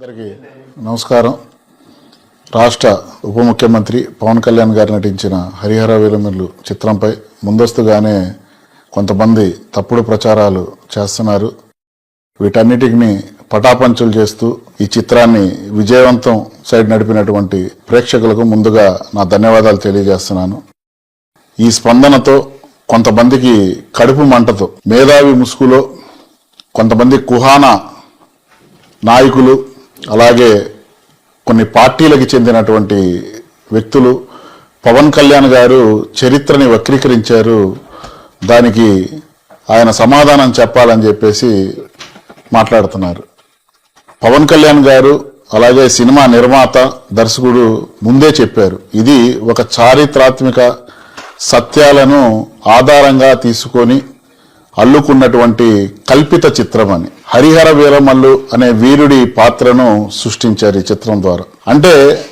అందరికీ నమస్కారం. రాష్ట్ర ఉప ముఖ్యమంత్రి పవన్ కళ్యాణ్ గారు నటించిన హరిహర వీరమల్లు చిత్రంపై ముందస్తుగానే కొంతమంది తప్పుడు ప్రచారాలు చేస్తున్నారు. వీటన్నిటిని పటాపంచులు చేస్తూ ఈ చిత్రాన్ని విజయవంతం సైడ్ నడిపినటువంటి ప్రేక్షకులకు ముందుగా నా ధన్యవాదాలు తెలియజేస్తున్నాను. ఈ స్పందనతో కొంతమందికి కడుపు మంటతో మేధావి ముసుగులో కొంతమంది కుహానా నాయకులు అలాగే కొన్ని పార్టీలకు చెందినటువంటి వ్యక్తులు పవన్ కళ్యాణ్ గారు చరిత్రని వక్రీకరించారు. దానికి ఆయన సమాధానం చెప్పాలని చెప్పేసి మాట్లాడుతున్నారు. పవన్ కళ్యాణ్ గారు అలాగే సినిమా నిర్మాత దర్శకుడు ముందే చెప్పారు. ఇది ఒక చారిత్రాత్మక సత్యాలను ఆధారంగా తీసుకొని అల్లుకున్నటువంటి కల్పిత చిత్రం అని. హరిహర వీరమల్లు అనే వీరుడి పాత్రను సృష్టించారు ఈ చిత్రం ద్వారా. అంటే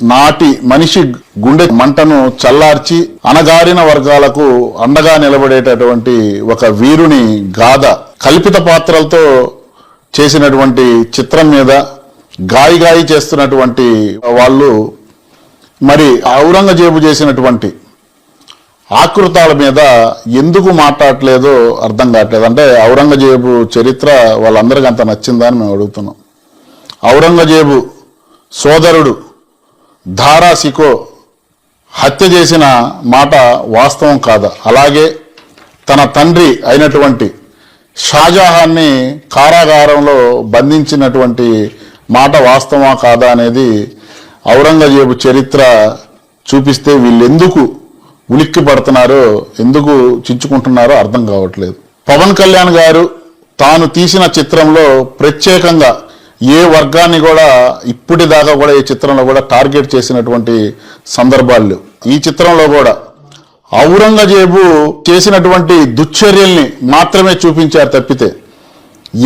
నాటి మనిషి గుండె మంటను చల్లార్చి అణగారిన వర్గాలకు అండగా నిలబడేటటువంటి ఒక వీరుని గాథ కల్పిత పాత్రలతో చేసినటువంటి చిత్రం మీద గాయి గాయి చేస్తున్నటువంటి వాళ్ళు మరి ఔరంగజేబు చేసినటువంటి ఆకృతాల మీద ఎందుకు మాట్లాడలేదో అర్థం కావట్లేదు. అంటే ఔరంగజేబు చరిత్ర వాళ్ళందరికీ అంత నచ్చిందని మేము అడుగుతున్నాం. ఔరంగజేబు సోదరుడు ధారాసికో హత్య చేసిన మాట వాస్తవం కాదా? అలాగే తన తండ్రి అయినటువంటి షాజహాన్ని కారాగారంలో బంధించినటువంటి మాట వాస్తవా కాదా అనేది ఔరంగజేబు చరిత్ర చూపిస్తే వీళ్ళెందుకు ఉలిక్కి పడుతున్నారో ఎందుకు చించుకుంటున్నారో అర్థం కావట్లేదు. పవన్ కళ్యాణ్ గారు తాను తీసిన చిత్రంలో ప్రత్యేకంగా ఏ వర్గాన్ని కూడా ఇప్పటిదాకా కూడా ఈ చిత్రంలో కూడా టార్గెట్ చేసినటువంటి సందర్భాలు ఈ చిత్రంలో కూడా ఔరంగజేబు చేసినటువంటి దుశ్చర్యల్ని మాత్రమే చూపించారు తప్పితే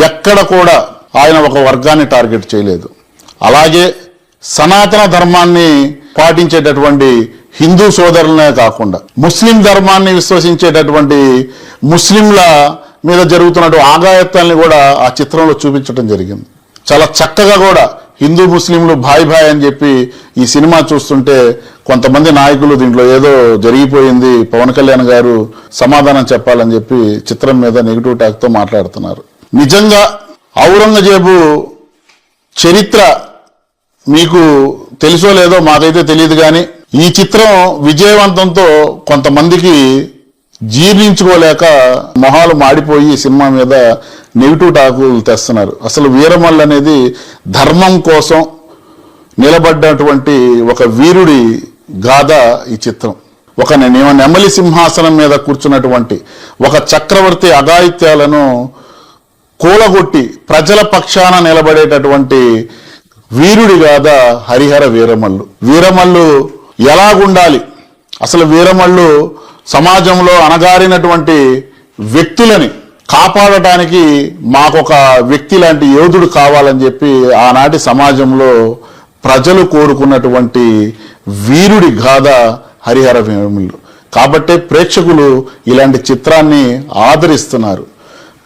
ఎక్కడ కూడా ఆయన ఒక వర్గాన్ని టార్గెట్ చేయలేదు. అలాగే సనాతన ధర్మాన్ని పాటించేటటువంటి హిందూ సోదరులనే కాకుండా ముస్లిం ధర్మాన్ని విశ్వసించేటటువంటి ముస్లింల మీద జరుగుతున్నటువంటి ఆగాయత్తాల్ని కూడా ఆ చిత్రంలో చూపించడం జరిగింది. చాలా చక్కగా కూడా హిందూ ముస్లింలు భాయ్ భాయ్ అని చెప్పి ఈ సినిమా చూస్తుంటే కొంతమంది నాయకులు దీంట్లో ఏదో జరిగిపోయింది పవన్ కళ్యాణ్ గారు సమాధానం చెప్పాలని చెప్పి చిత్రం మీద నెగిటివ్ టాక్తో మాట్లాడుతున్నారు. నిజంగా ఔరంగజేబు చరిత్ర మీకు తెలుసో లేదో మాకైతే తెలియదు కానీ ఈ చిత్రం విజయవంతంతో కొంతమందికి జీర్ణించుకోలేక మొహాలు మాడిపోయి సినిమా మీద నెగిటివ్ టాకులు తెస్తున్నారు. అసలు వీరమల్ అనేది ధర్మం కోసం నిలబడ్డటువంటి ఒక వీరుడి గాథ ఈ చిత్రం. ఒక నెమలి సింహాసనం మీద కూర్చున్నటువంటి ఒక చక్రవర్తి అఘాయిత్యాలను కూలగొట్టి ప్రజల పక్షాన నిలబడేటటువంటి వీరుడి గాథ హరిహర వీరమల్లు. వీరమల్లు ఎలాగుండాలి? అసలు వీరమల్లు సమాజంలో అణగారినటువంటి వ్యక్తులని కాపాడటానికి మాకొక వ్యక్తి లాంటి యోధుడు కావాలని చెప్పి ఆనాటి సమాజంలో ప్రజలు కోరుకున్నటువంటి వీరుడి గాథ హరిహర వీరమల్లు కాబట్టే ప్రేక్షకులు ఇలాంటి చిత్రాన్ని ఆదరిస్తున్నారు.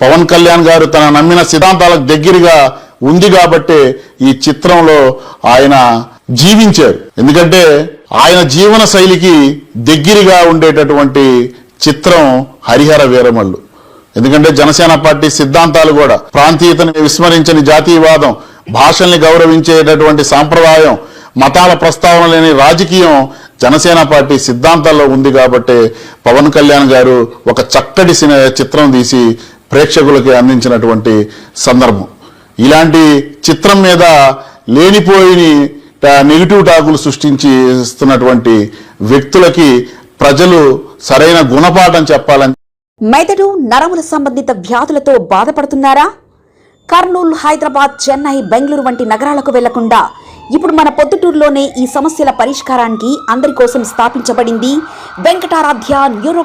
పవన్ కళ్యాణ్ గారు తన నమ్మిన సిద్ధాంతాలకు దగ్గరగా ఉంది కాబట్టే ఈ చిత్రంలో ఆయన జీవించారు. ఎందుకంటే ఆయన జీవన శైలికి దగ్గరగా ఉండేటటువంటి చిత్రం హరిహర వీరమల్లు. ఎందుకంటే జనసేన పార్టీ సిద్ధాంతాలు కూడా ప్రాంతీయతను విస్మరించని జాతీయవాదం భాషల్ని గౌరవించేటటువంటి సాంప్రదాయం మతాల ప్రస్తావన లేని రాజకీయం జనసేన పార్టీ సిద్ధాంతాల్లో ఉంది కాబట్టి పవన్ కళ్యాణ్ గారు ఒక చక్కటి చిత్రం తీసి ప్రేక్షకులకి అందించినటువంటి సందర్భం. ఇలాంటి చిత్రం మీద లేనిపోయిని నెగిటివ్ టాకులు సృష్టించి ఇస్తున్నటువంటి వ్యక్తులకి ప్రజలు సరైన గుణపాఠం చెప్పాలని మెదడు నరముల సంబంధిత వ్యాధులతో బాధపడుతున్నారా? కర్నూలు హైదరాబాద్ చెన్నై బెంగళూరు వంటి నగరాలకు వెళ్ళకుండా ఇప్పుడు మన పొద్దుటూరులోనే ఈ సమస్యల పరిష్కారానికి అందరి కోసం స్థాపించబడింది వెంకటారాధ్య న్యూరో